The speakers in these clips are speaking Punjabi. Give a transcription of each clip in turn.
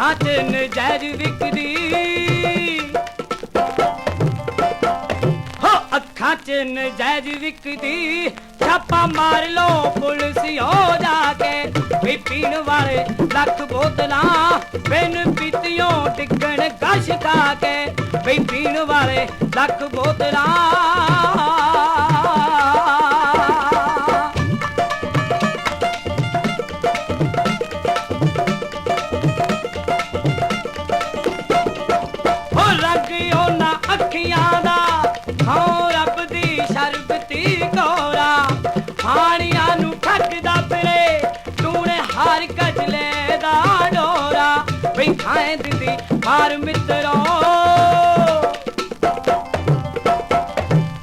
ਅੱਖਾਂ 'ਚ ਵਿਕਦੀ। ਹੋ ਅੱਖਾਂ 'ਚ ਨਜਾਇਜ਼ ਵਿਕਦੀ। ਛਾਪਾ ਮਾਰ ਲੋ ਪੁਲਿਸ ਹੋ ਜਾ ਕੇ। ਵੀ ਪੀਣ ਵਾਲੇ ਲੱਖ ਬੋਤਲਾਂ ਬਿਨ ਪੀਤਿਓ ਟਿਕਣ ਗਸ਼ ਖਾ ਕੇ। ਵੀ ਪੀਣ ਵਾਲੇ ਲੱਖ ਬੋਤਲਾਂ ਵੀ ਦਿੰਦੀ ਮਾਰ ਮਿੱਤਰੋ।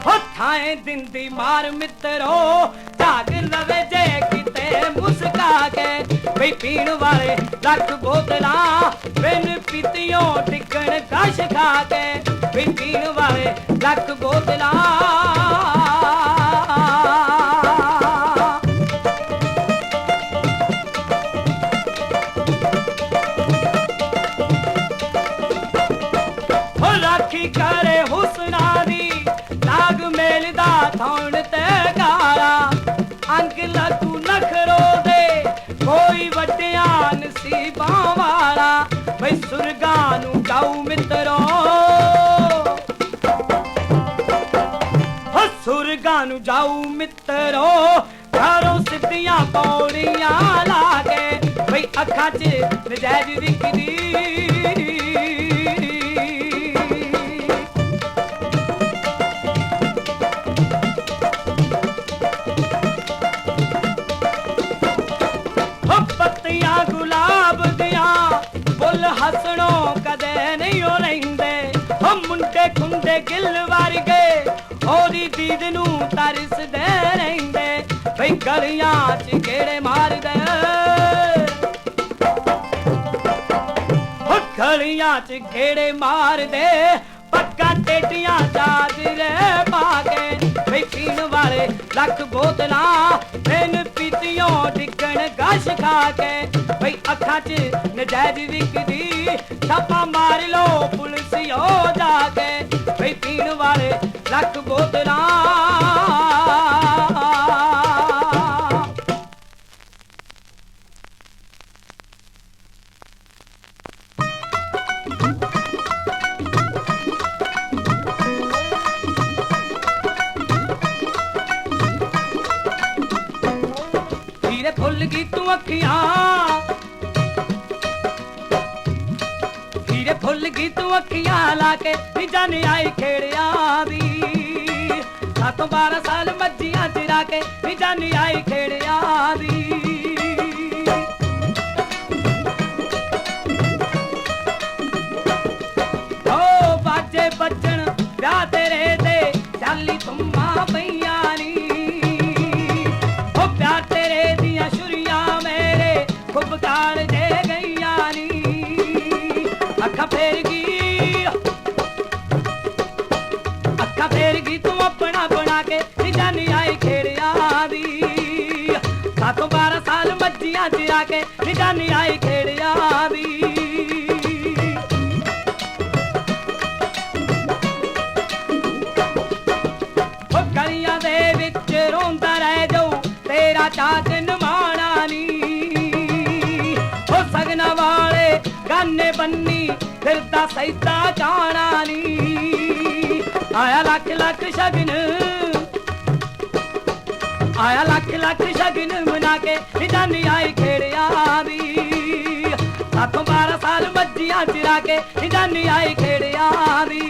ਹੋ ਥਾਏ ਦਿੰਦੀ ਮਾਰ ਮਿੱਤਰੋ। ਝਾਗ ਲਵੇ ਜੇ ਕਿਤੇ ਮੁਸਕਾ ਕੇ। ਵੀ ਪੀਣ ਵਾਲੇ ਲੱਖ ਬੋਤਲਾਂ ਬਿਨ ਪੀਤਿਓ ਟਿਕਣ ਕਸ਼ ਖਾ ਕੇ। ਵੀ ਪੀਣ ਵਾਲੇ ਲੱਖ ਬੋਤਲਾਂ ਮਿੱਤਰੋ ਘਰੋਂ ਸਿੱਧੀਆਂ ਪੌੜੀਆਂ ਲਾ ਕੇ ਬਈ ਅੱਖਾਂ 'ਚ ਨਜਾਇਜ਼ ਵਿਕਦੀ ਹੋ ਪੱਤੀਆਂ ਗੁਲਾਬ ਦੀਆਂ, ਫੁੱਲ ਕਦੇ ਨਹੀਂ ਉਹ ਰਹਿੰਦੇ। ਹੋ ਮੁੰਡੇ ਖੁੰਡੇ ਗਿੱਲ ਵਰਗੇ ਗਲੀਆਂ 'ਚ ਗੇੜੇ ਮਾਰਦੇ ਹੋ। ਗਲੀਆਂ 'ਚ ਗੇੜੇ ਮਾਰਦੇ ਪੱਕਾ ਟੇਟੀਆਂ ਚਾਦਰੇ ਪਾ ਕੇ। ਬਈ ਪੀਣ ਵਾਲੇ ਲੱਖ ਬੋਤਲਾਂ ਬਿਨ ਪੀਤਿਓ ਡਿੱਗਣ ਗਸ਼ ਖਾ ਕੇ। ਬਈ ਅੱਖਾਂ 'ਚ ਨਜਾਇਜ਼ ਵਿਕਦੀ, ਛਾਪਾ ਮਾਰ ਲੋ ਪੁਲਿਸ ਹੋ ਜਾ ਕੇ। ਬਈ ਪੀਣ ਵਾਲੇ ਲੱਖ ਬੋਤਲਾਂ ਆਈ ਖੇੜਿਆਂ ਦੀ। ਸਾਤੋਂ 12 ਸਾਲ ਮੱਜੀਆਂ ਚਰਾ ਕੇ ਨੀ ਜਾਨ ਆਈ ਖੇੜਿਆਂ ਦੀ। ਮੱਜੀਆਂ ਚ ਆ ਕੇ ਨੀ ਆਈ ਖੇੜਿਆਂ ਦੀ ਗਲੀਆਂ ਦੇ ਵਿੱਚ ਰੋਂਦਾ ਰਹਿ ਜਾਊ, ਤੇਰਾ ਚਾਚ ਨਮਾਣਾ ਨੀ। ਉਹ ਸਗਨਾ ਵਾਲੇ ਗਾਨੇ ਬੰਨੀ ਫਿਰਦਾ ਸੈਦਾ ਜਾਣਾ ਨੀ। ਆਇਆ ਲੱਖ ਲੱਖ ਸ਼ਗਨ ਆਇਆ ਲੱਖ ਲੱਖ ਸ਼ਗਨ ਮਨਾ ਕੇ ਨਿਜਾਨੀ ਆਈ ਖੇੜਿਆਂ ਦੀ ਸਾਤੋਂ 12 ਸਾਲ ਮੱਜੀਆਂ ਚਰਾ ਕੇ ਨਿਜਾਨੀ ਆਈ ਖੇੜਿਆਂ ਦੀ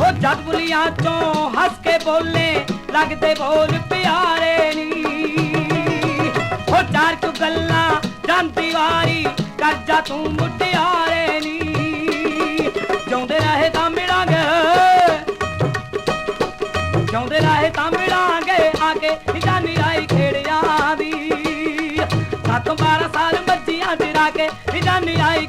ਉਹ ਜਦ ਬੁਲੀਆਂ ਚੋਂ ਹੱਸ ਕੇ ਬੋਲੇ, ਲੱਗਦੇ ਬੋਲ ਪਿਆਰੇ ਨੀ। ਉਹ ਚਾਰ ਕੁ ਗੱਲਾਂ ਜਾਂਦੀ ਵਾਰੀ ਕਰ ਜਾ ਤੂੰ ਮੁਟਿਆਰੇ ਜਿਉਂਦੇ ਰਹੇ ਤਾਂ ਮਿਲਾਂਗੇ। ਜਿਉਂਦੇ ਰਹੇ ਤਾਂ ਮਿਲਾਂਗੇ। ਆ ਕੇ ਜਾਨੀ ਆਈ ਖੇੜਿਆਂ ਦੀ। ਸੱਤ 12 ਸਾਲ ਮੱਜੀਆਂ ਚਰਾ ਕੇ ਜਾਨੀ ਆਈ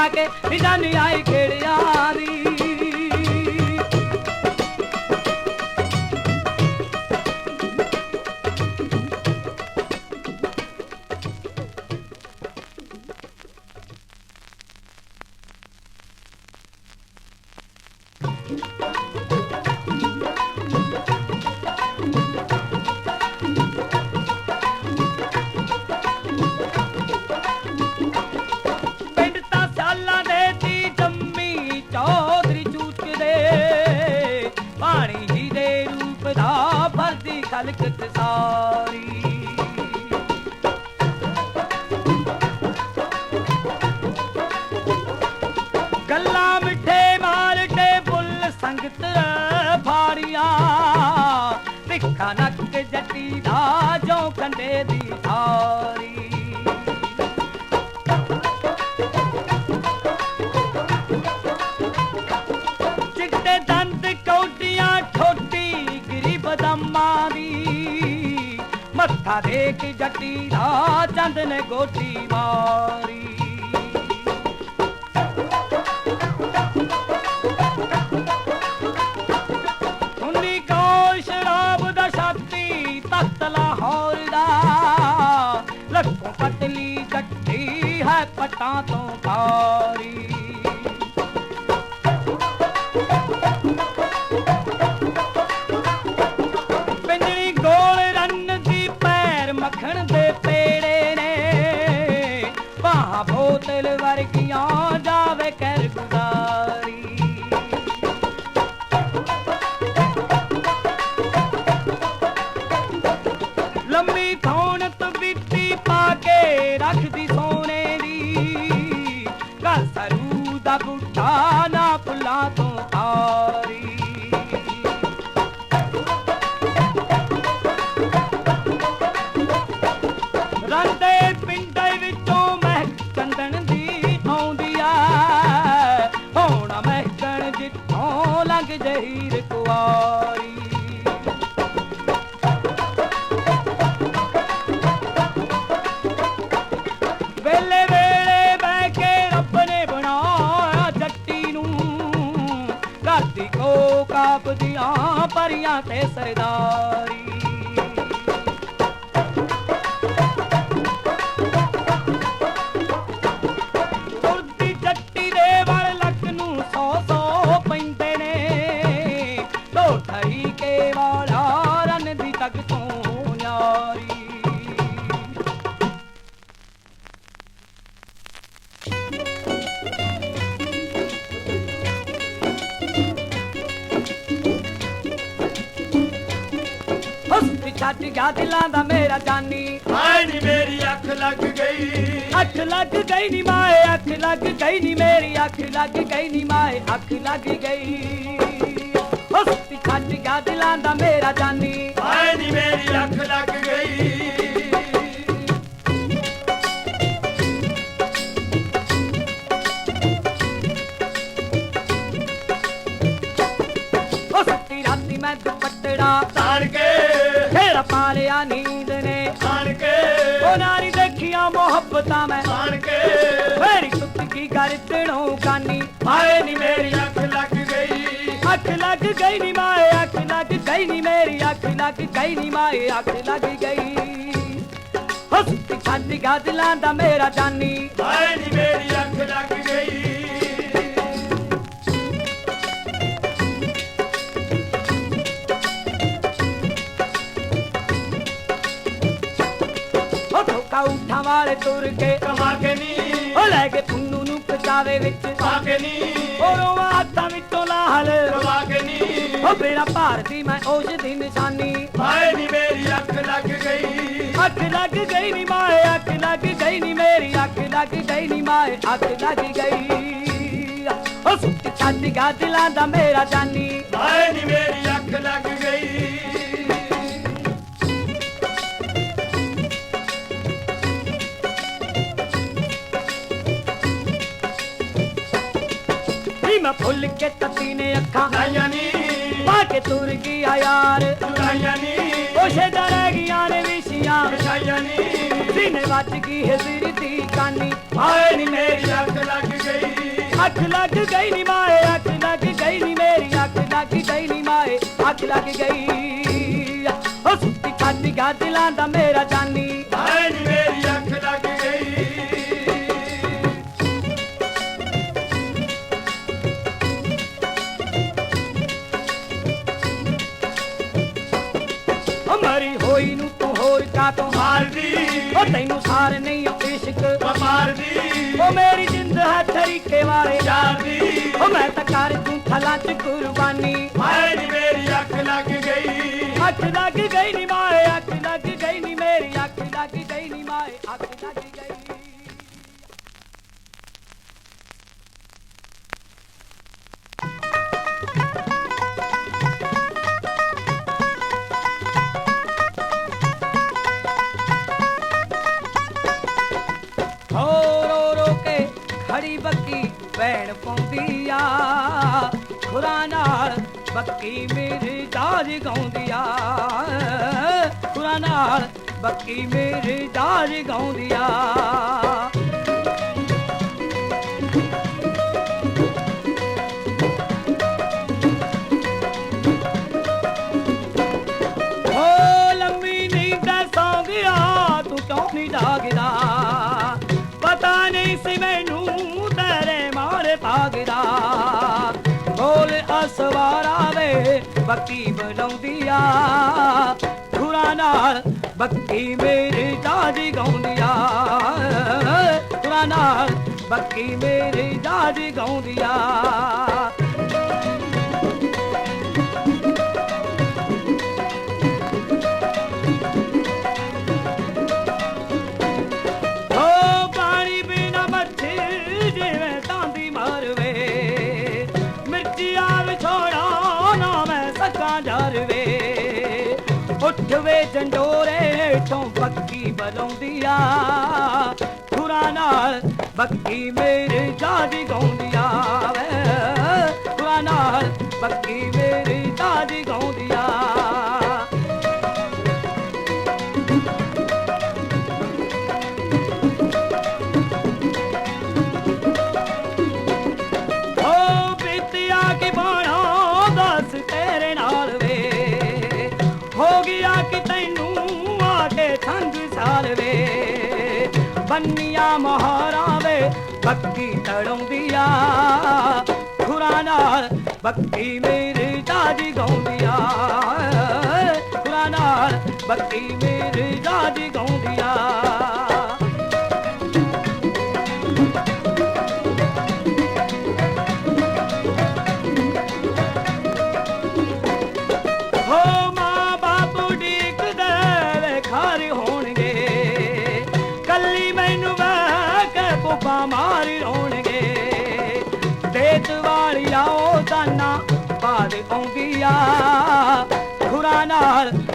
ਮੱਛੀਆਂ ਕੇ ਨਿਜਾਨੀ ਆਈ ਖੇੜਿਆ ਦੀ। ਜੱਟੀ ਦਾ ਚੰਦ ਨੇ ਗੋਟੀ ਮਾਰੀ ਉਨੀ ਕੋ ਸ਼ਰਾਬ ਦਾ ਛਾਤੀ ਤਖਤ ਲਾਹੌਰ ਦਾ। ਲੱਖੋਂ ਪਤਲੀ ਜੱਟੀ ਹੈ ਪਟਾਂ ਤੋਂ ਭਾਰੀ। ਸਰੂ ਦਾ ਬੁੱਢਾ ਨਾ ਫੁੱਲਾਂ ਕਰਦੀ ਕੋ ਕਾਪਦੀਆਂ ਪਰੀਆਂ ਤੇ ਸਰਦਾਰੀ। ਛੱਡ ਗਿਆ ਦਿਲਾਂ ਦਾ ਮੇਰਾ ਜਾਨੀ। ਹਾਏ ਨੀ ਮੇਰੀ ਅੱਖ ਲੱਗ ਗਈ। ਅੱਖ ਲੱਗ ਗਈ ਨੀ ਮਾਏ ਅੱਖ ਲੱਗ ਗਈ ਨੀ ਮੇਰੀ ਅੱਖ ਲੱਗ ਗਈ ਨੀ ਮਾਏ ਅੱਖ ਲੱਗ ਗਈ। ਹਸਤੀ ਛੱਡ ਗਿਆ ਦਿਲਾਂ ਦਾ ਮੇਰਾ ਜਾਨੀ। ਹਾਏ ਨੀ ਮੇਰੀ ਅੱਖ ਲੱਗ ਗਈ। ਪਾਲਿਆ ਨੀਂਦ ਨੇ। ਤਾਣ ਕੇ ਉਹਨਾਂ ਨਹੀਂ ਦੇਖੀਆਂ ਮੁਹੱਬਤਾਂ ਮੈਂ। ਤਾਣ ਕੇ ਫੇਰੀ ਟੁੱਟ ਗਈ ਗਰਦਣੋਂ ਕਾਨੀ। ਹਾਏ ਨੀ ਮੇਰੀ ਅੱਖ ਲੱਗ ਗਈ। ਅੱਖ ਲੱਗ ਗਈ ਨੀ ਮਾਏ ਅੱਖ ਲੱਗ ਗਈ ਨੀ ਮੇਰੀ ਅੱਖ ਲੱਗ ਗਈ ਨੀ ਮਾਏ ਅੱਖ ਲੱਗ ਗਈ। ਹਸਤੀ ਛੱਡ ਗਿਆ ਦਿਲਾਂ ਦਾ ਮੇਰਾ ਜਾਨੀ। ਹਾਏ ਨੀ ਮੇਰੀ ਅੱਖ ਲੱਗ ਗਈ। ਧੋਕਾ ਉਠਾਂ ਵਾਲੇ ਤੁਰ ਕੇ ਕਮਾ ਕੇ ਨੀ। ਉਹ ਲੈ ਕੇ ਪੁੰਨੂ ਨੂੰ ਪਚਾਵੇ ਵਿੱਚ। ਪਾ ਕੇ ਨੀ। ਉਹ ਰੋਵਾਂ ਹੱਥਾਂ ਵਿੱਚੋਂ ਲਾਹਲ ਕਮਾ ਕੇ ਨੀ। ਉਹ ਮੇਰਾ ਭਾਰਤੀ ਮੈਂ ਉਸ ਦੀ ਨਿਸ਼ਾਨੀ। ਹਾਏ ਨੀ ਮੇਰੀ ਅੱਖ ਲੱਗ ਗਈ। ਅੱਖ ਲੱਗ ਗਈ ਨੀ ਮਾਏ ਅੱਖ ਲੱਗ ਗਈ ਨੀ ਮੇਰੀ ਅੱਖ ਲੱਗ ਗਈ ਨੀ ਮਾਏ ਅੱਖ ਲੱਗ ਗਈ। ਉਹ ਸੁੱਤ ਛੱਡ ਦਿਲਾਂ ਦਾ ਮੇਰਾ ਜਾਨੀ। ਹਾਏ ਨੀ ਮੇਰੀ ਅੱਖ ਲੱਗ ਗਈ। ਮੈਂ ਫੁੱਲ ਕੇ ਤੱਤੀ ਨੇ ਅੱਖਾਂ ਲਾਈਆਂ ਨੀ। ਪਾ ਕੇ ਤੁਰ ਗਿਆ ਯਾਰ। ਲਾਈਆਂ ਨੀ। ਕੋਸ਼ੇ ਦਾ ਰਹਿ ਗਈਆਂ ਨੇ ਵਿਸ਼ੀਆਂ। ਵਿਛਾਈਆਂ ਨੀ। ਸੀਨੇ ਵੱਜ ਗਈ ਹਜ਼ਰ ਦੀ ਕਾਨੀ। ਹਾਏ ਨੀ ਮੇਰੀ ਅੱਖ ਲੱਗ ਗਈ। ਅੱਖ ਲੱਗ ਗਈ ਨੀ ਮਾਏ ਅੱਖ ਲੱਗ ਗਈ ਨੀ ਮੇਰੀ ਅੱਖ ਲੱਗ ਗਈ ਨੀ ਮਾਏ ਅੱਖ ਲੱਗ ਗਈ। ਉਹ ਸੁੱਤੀ ਖਾਦੀ ਗਾ ਦਿਲਾਂ ਦਾ ਮੇਰਾ ਜਾਨੀ। ਹਾਏ ਨੀ ਹੋਈ ਨੂੰ ਤੂੰ ਹੋਰ ਕਾ ਤੋਂ ਮਾਰਦੀ ਉਹ ਤੈਨੂੰ ਸਾਰ ਨਹੀਂ ਇਸ਼ਕ ਮਾਰਦੀ ਉਹ ਮੇਰੀ ਜਿੰਦ ਹੈ ਤਰੀਕੇ ਵਾਲੇ ਜਾਰਦੀ ਉਹ ਮੈਂ ਤਾਂ ਕਰ ਦੂੰ ਥਲਾਂ ਚ ਕੁਰਬਾਨੀ ਹਾਏ ਨੀ ਮੇਰੀ ਅੱਖ ਲੱਗ ਗਈ ਅੱਖ ਲੱਗ ਗਈ ਨੀ ਮਾਏ ਬੱਕੀ ਮੇਰੀ ਦਾਜ ਗਾਉਂਦੀ ਆ ਖੁਰਾ ਨਾਲ ਬੱਕੀ ਮੇਰੀ ਦਾਜ ਗਾਉਂਦੀ ਵੇ ਬੱਤੀ ਬੁਲਾਉਂਦੀ ਆ। ਖੁਰਾ ਨਾਲ ਬੱਤੀ ਮੇਰੀ ਦਾਦੀ ਗਾਉਂਦੀ ਆ। ਖੁਰਾ ਨਾਲ ਬੱਤੀ ਮੇਰੀ ਦਾਦੀ ਗਾਉਂਦੀ ਆ। ਬਲਾਉਂਦੀ ਆ ਨਾਲ ਬੱਕੀ ਮੇਰੇ ਜਾਦੀ ਗਾਉਂਦੀ ਬੰਨੀਆਂ ਮਹਾਰਾਂ ਬੱਕੀ ਤੜਾਉਂਦੀ ਖੁਰਾ ਨਾਲ ਬੱਕੀ ਮੇਰੀ ਦਾਦੀ ਗਾਉਂਦੀ ਖੁਰਾ ਨਾਲ ਬੱਕੀ ਮੇਰੀ ਦਾਦੀ ਗਾਉਂਦੀ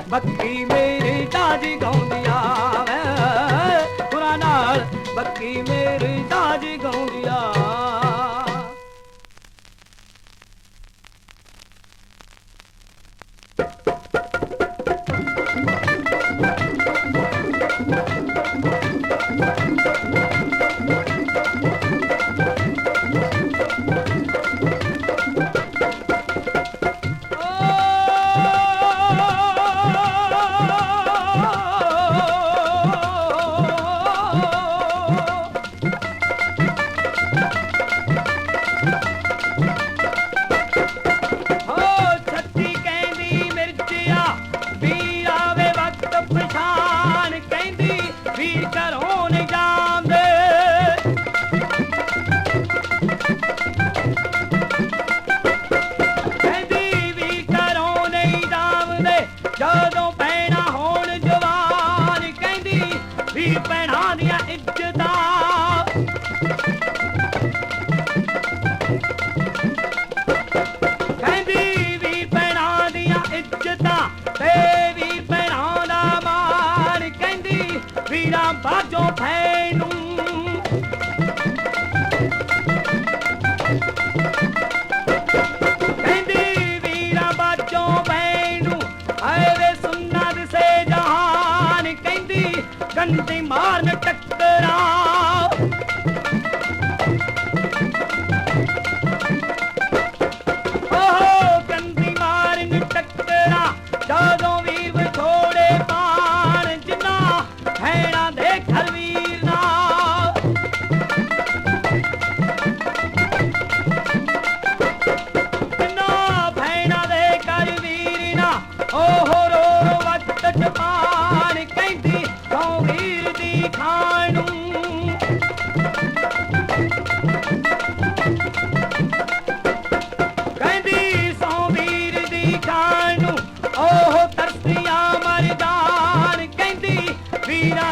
ਬੱਕੀ ਮੇਰੀ ਦਾਦੀ ਗਾਉਂਦੀ ਆ ਵੇ ਨਾਲ ਬੱਕੀ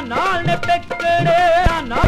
ਨਾਲ ਨੇ ਟਿਕੜੇ ਨਾ